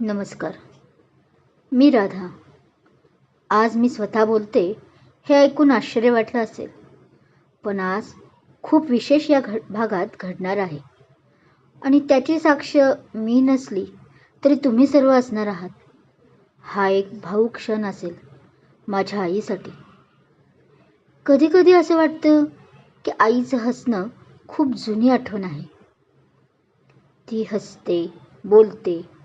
नमस्कार. मी राधा. आज मी स्वतः बोलते हे ऐकून आश्चर्य वाटलं असेल. पण आज खूप विशेष या घ भागात घडणार आहे. आणि त्याची साक्ष मी नसली तरी तुम्ही सर्व असणार आहात. हा एक भाऊ क्षण असेल माझ्या आईसाठी. कधीकधी असं वाटतं की आईचं हसणं खूप जुनी आठवण आहे. ती हसते बोलते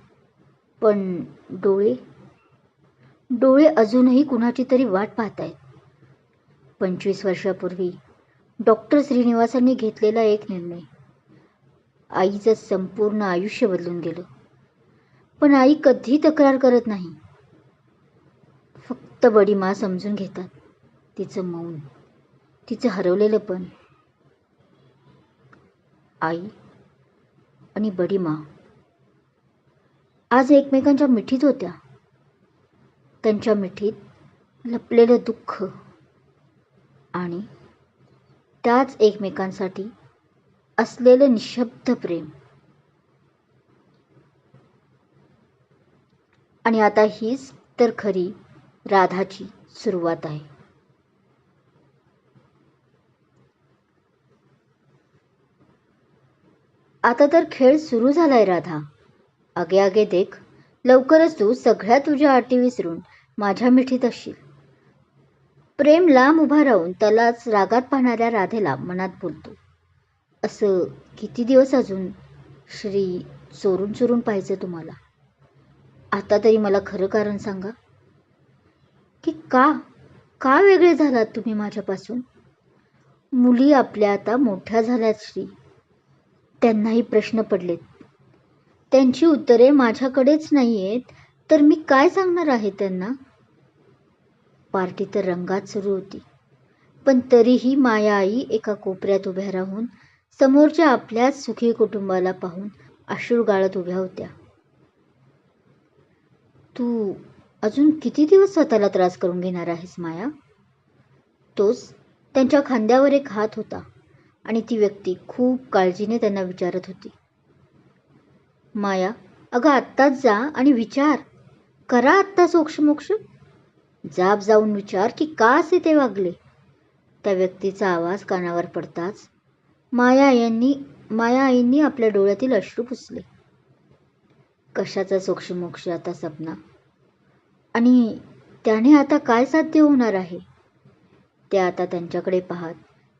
पण डोळे? डोळे अजूनही कुणाची तरी वाट पाहत आहेत पंचवीस वर्षापूर्वी डॉक्टर श्रीनिवासांनी घेतलेला एक निर्णय. आईचं संपूर्ण आयुष्य बदलून गेलं. पण आई कधी तक्रार करत नाही. फक्त बडी मा समजून घेतात. तिचं मौन. तिचं हरवलेलं पण. आई आणि बडी मा. आज एकमेकांच्या मिठीत होत्या. त्यांच्या मिठीत लपलेलं दुःख आणि त्याच एकमेकांसाठी असलेलं निशब्द प्रेम. आणि आता हीच तर खरी राधाची सुरुवात आहे. आता तर खेळ सुरू झालाय राधा. आगे आगे देख लवकरच तू सगळ्या तुझ्या अटी विसरून माझ्या मिठीत असशील. प्रेम लांब उभा राहून त्यालाच रागात पाहणाऱ्या राधेला मनात बोलतो. असं किती दिवस अजून श्री चोरून चोरून पाहिजे तुम्हाला? आता तरी मला खरं कारण सांगा. की का का वेगळे झालात तुम्ही माझ्यापासून? मुली आपल्या आता मोठ्या झाल्यात श्री. त्यांनाही प्रश्न पडलेत. त्यांची उत्तरे माझ्याकडेच नाही आहेत तर मी काय सांगणार आहे त्यांना? पार्टी तर रंगात सुरू होती. पण तरीही माया आई एका कोपऱ्यात उभ्या राहून समोरच्या आपल्याच सुखी कुटुंबाला पाहून अश्रू गाळत उभ्या होत्या. तू अजून किती दिवस स्वतःला त्रास करून घेणार आहेस माया? तोच त्यांच्या खांद्यावर एक हात होता आणि ती व्यक्ती खूप काळजीने त्यांना विचारत होती. माया अगं आत्ताच जा आणि विचार. करा आत्ता सोक्षमोक्ष. जाब जाऊन विचार की का असे ते वागले? त्या व्यक्तीचा आवाज कानावर पडताच माया यांनी माया आईंनी आपल्या डोळ्यातील अश्रू पुसले. कशाचा सोक्षमोक्ष आता सपना? आणि त्याने आता काय साध्य होणार आहे? ते आता त्यांच्याकडे पाहत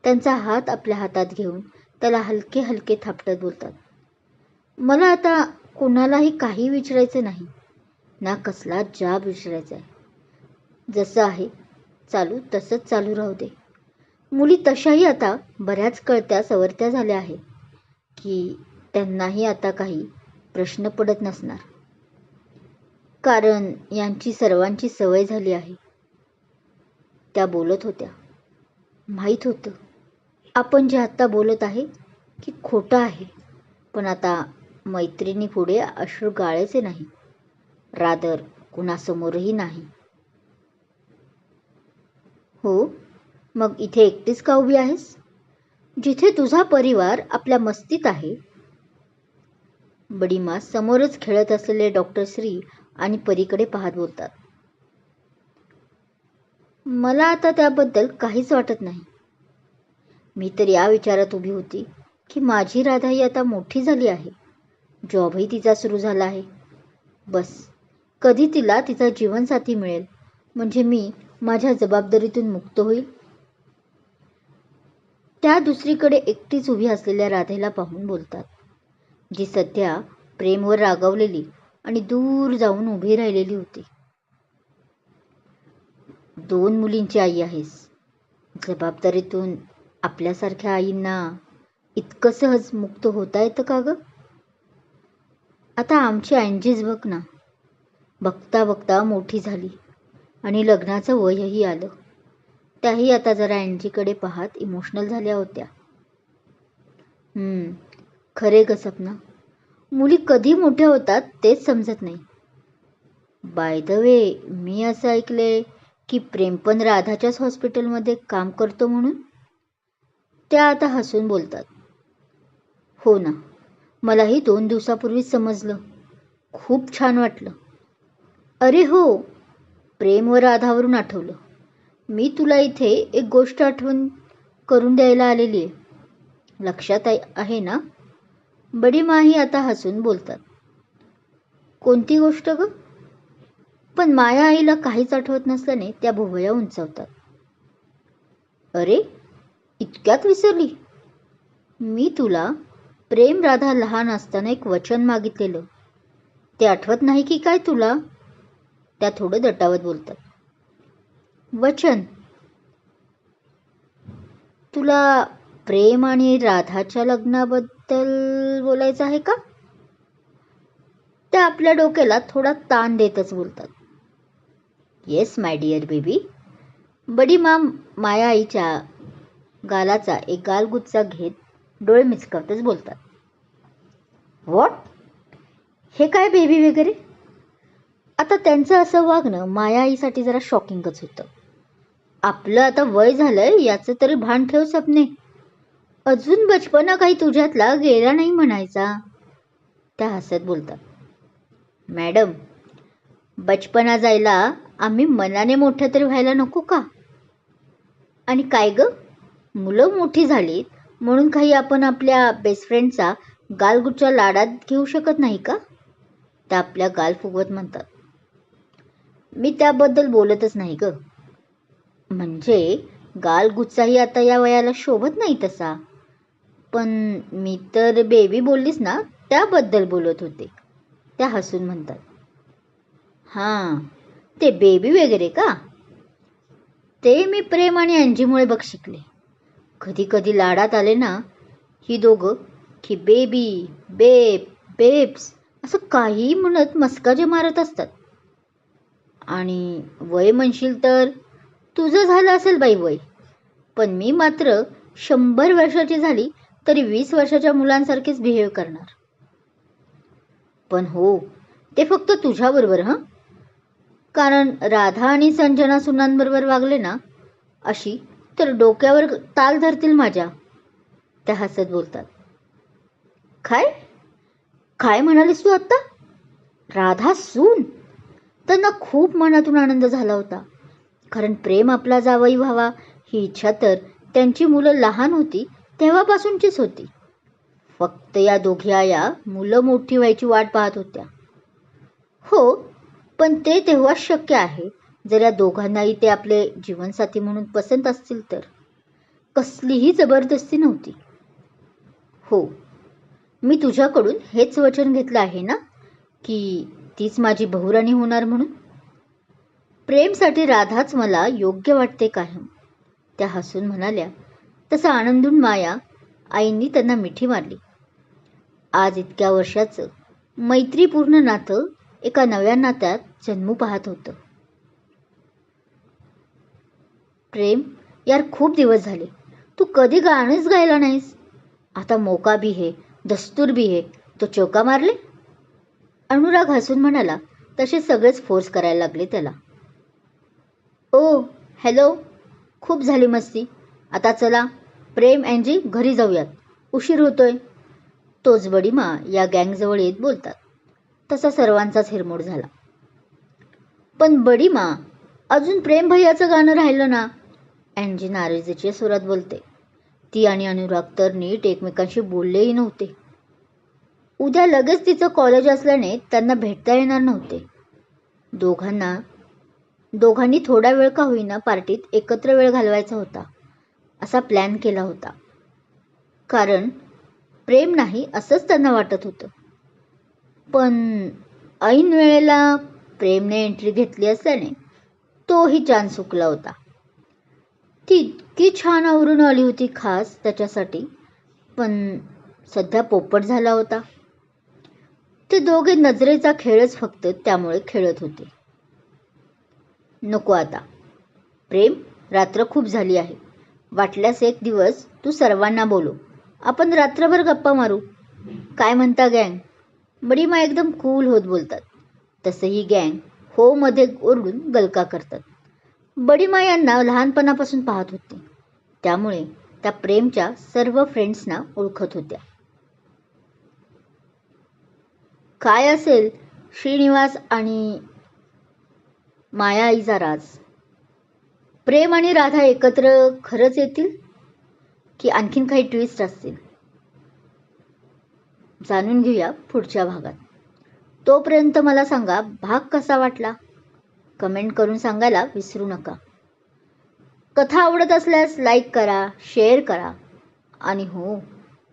त्यांचा हात आपल्या हातात घेऊन त्याला हलके हलके थापटत बोलतात. मला आता कोणालाही काही विचारायचं नाही. ना कसला जाब विचारायचा आहे जसं आहे चालू तसंच चालू राहू दे. मुली तशाही आता बऱ्याच कळत्या सवरत्या झाल्या आहेत की त्यांनाही आता काही प्रश्न पडत नसणार. कारण यांची सर्वांची सवय झाली आहे. त्या बोलत होत्या. माहीत होतं. आपण जे आत्ता बोलत आहे की खोटं आहे. पण आता मैत्रिणी पुढे अश्रू गाळायचे नाही. रादर कुणासमोरही नाही. हो मग इथे एकटीच का उभी आहेस? जिथे तुझा परिवार आपल्या मस्तीत आहे. बडीमा समोरच खेळत असलेले डॉक्टर श्री आणि परीकडे पाहत बोलतात. मला आता त्याबद्दल काहीच वाटत नाही. मी तर या विचारात उभी होती की माझी राधा ही आता मोठी झाली आहे. जॉबही तिचा सुरू झाला आहे. बस. कधी तिला तिचा जीवनसाथी मिळेल? म्हणजे मी माझ्या जबाबदारीतून मुक्त होईल? त्या दुसरीकडे एकटीच उभी असलेल्या राधेला पाहून बोलतात. जी सध्या प्रेमवर रागावलेली आणि दूर जाऊन उभी राहिलेली होती. दोन मुलींची आई आहेस. जबाबदारीतून आपल्यासारख्या आईंना इतकं सहज मुक्त होता येतं का गं? आता आमची अँजीच बघ ना. बघता बघता मोठी झाली आणि लग्नाचं वयही आलं. त्याही आता जरा अँजीकडे पाहत इमोशनल झाल्या होत्या. खरे ग सपना. मुली कधी मोठ्या होतात तेच समजत नाही. बाय द वे मी असं ऐकले की प्रेमपन राधाच्याच हॉस्पिटलमध्ये काम करतो म्हणून? त्या आता हसून बोलतात. हो ना. मलाही दोन दिवसापूर्वीच समजलं. खूप छान वाटलं. अरे हो प्रेम व राधावरून आठवलं. मी तुला इथे एक गोष्ट आठवण करून द्यायला आलेली आहे. लक्षात आहे आहे ना? बडी माही आता हसून बोलतात. कोणती गोष्ट ग? पण माया आईला काहीच आठवत नसल्याने त्या भुवया उंचावतात. अरे इतक्यात विसरली. मी तुला प्रेम राधा लहान असताना एक वचन मागितलेलं. ते आठवत नाही की काय तुला? त्या थोडं दटावत बोलतात. वचन. तुला प्रेम आणि राधाच्या लग्नाबद्दल बोलायचं आहे का? त्या आपल्या डोक्याला थोडा ताण देतच बोलतात. Yes my dear baby Badi ma'am माया आईच्या गालाचा एक गालगुच्चा घेत डोळे मिचकावतच बोलतात. व्हॉट हे काय बेबी वगैरे? आता त्यांचं असं वागणं माया आईसाठी जरा शॉकिंगच होतं. आपलं आता वय झालंय याचं तरी भान ठेव सपने. अजून बचपना काही तुझ्यातला गेला नाही म्हणायचा. त्या हसत बोलतात. मॅडम बचपना जायला आम्ही मनाने मोठं तरी व्हायला नको का? आणि काय ग? मुलं मोठी झालीत. म्हणून काही आपण आपल्या बेस्ट फ्रेंडचा गालगुटच्या लाडात घेऊ शकत नाही का? त्या आपल्या गाल फुगवत म्हणतात. मी त्याबद्दल बोलतच नाही ग. म्हणजे गालगुच्चाही आता या वयाला शोभत नाही तसा. पण मी तर बेबी बोललीस ना त्याबद्दल बोलत होते. त्या हसून म्हणतात. हां ते बेबी वगैरे का? ते मी प्रेम आणि अंजीमुळे बघ शिकले. कधी कधी लाडात आले ना ही दोघं की बेबी बेब बेब्स असं काही म्हणत मस्काजे मारत असतात. आणि वय म्हणशील तर तुझं झालं असेल बाई वय. पण मी मात्र शंभर वर्षाची झाली तरी वीस वर्षाच्या मुलांसारखेच बिहेव करणार. पण हो ते फक्त तुझ्याबरोबर हं? कारण राधा आणि संजना सुनांबरोबर वागले ना अशी तर डोक्यावर ताल धरतील माझ्या. त्या हसत बोलतात. काय? काय म्हणालीस तू आत्ता? राधा सून. त्यांना खूप मनातून आनंद झाला होता. कारण प्रेम आपला जावई व्हावा ही इच्छा तर त्यांची मुलं लहान होती तेव्हापासूनचीच होती. फक्त या दोघी आया मुलं मोठी व्हायची वाट पाहत होत्या. हो पण ते तेव्हाच शक्य आहे. जर या दोघांनाही ते आपले जीवनसाथी म्हणून पसंत असतील तर? कसलीही जबरदस्ती नव्हती. हो मी तुझ्याकडून हेच वचन घेतलं आहे ना? की तीच माझी बहुराणी होणार म्हणून? प्रेमसाठी राधाच मला योग्य वाटते कायम. त्या हसून म्हणाल्या तसं आनंदून माया आईंनी त्यांना मिठी मारली. आज इतक्या वर्षाचं मैत्रीपूर्ण नातं एका नव्या नात्यात जन्मू पाहत होतं. प्रेम यार खूप दिवस झाले. तू कधी गाणंच गायला नाहीस? आता मोका भी हे दस्तूर भी हे तो चौका मारले? अनुराग हसून म्हणाला तसे सगळेच फोर्स करायला लागले त्याला. ओ हॅलो खूप झाली मस्ती. आता चला प्रेम अँजी घरी जाऊयात. उशीर होतोय. तोच बडीमा या गँगजवळ येत बोलतात. तसा सर्वांचाच हिरमोड झाला. पण बडीमा अजून प्रेम भैयाचं गाणं राहिलं ना? अँजी नाराजीच्या सुरात बोलते. ती आणि अनुराग तर नीट एकमेकांशी बोललेही नव्हते. उद्या लगेच तिचं कॉलेज असल्याने त्यांना भेटता येणार नव्हते. दोघांना दोघांनी थोडा वेळ का होईना पार्टीत एकत्र वेळ घालवायचा होता असा प्लॅन केला होता. कारण प्रेम नाही असंच त्यांना वाटत होतं. पण ऐन वेळेला प्रेमने एंट्री घेतली असल्याने तोही चान्स चुकला होता. ती इतकी छान आवरून आली होती खास त्याच्यासाठी. पण सध्या पोपट झाला होता. ते दोघे नजरेचा खेळच फक्त त्यामुळे खेळत होते. नको आता. प्रेम रात्र खूप झाली आहे. वाटल्यास एक दिवस तू सर्वांना बोलो आपण रात्रभर गप्पा मारू. काय म्हणता गँग? बडीमा एकदम कूल होत बोलतात. तसंही गँग हो मध्ये ओरडून गलका करतात. बडीमा यांना लहानपणापासून पाहत होती. त्यामुळे त्या प्रेमच्या सर्व फ्रेंड्सना ओळखत होत्या. काय असेल श्रीनिवास आणि माया आईचा राज प्रेम आणि राधा एकत्र खरंच येतील? की आणखीन काही ट्विस्ट असतील? जाणून घेऊया पुढच्या भागात. तोपर्यंत मला सांगा भाग कसा वाटला? कमेंट करून सांगायला विसरू नका. कथा आवडत असल्यास लाईक करा शेअर करा. आणि हो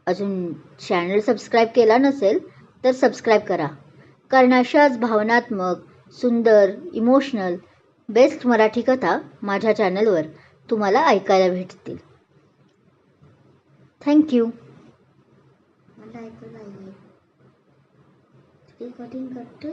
अजून चॅनल सबस्क्राईब केला नसेल तर सबस्क्राईब करा. कारण अशाच भावनात्मक सुंदर इमोशनल बेस्ट मराठी कथा माझ्या चॅनलवर तुम्हाला ऐकायला भेटतील. थँक्यू मला ऐकू नाही रेकॉर्डिंग करतोय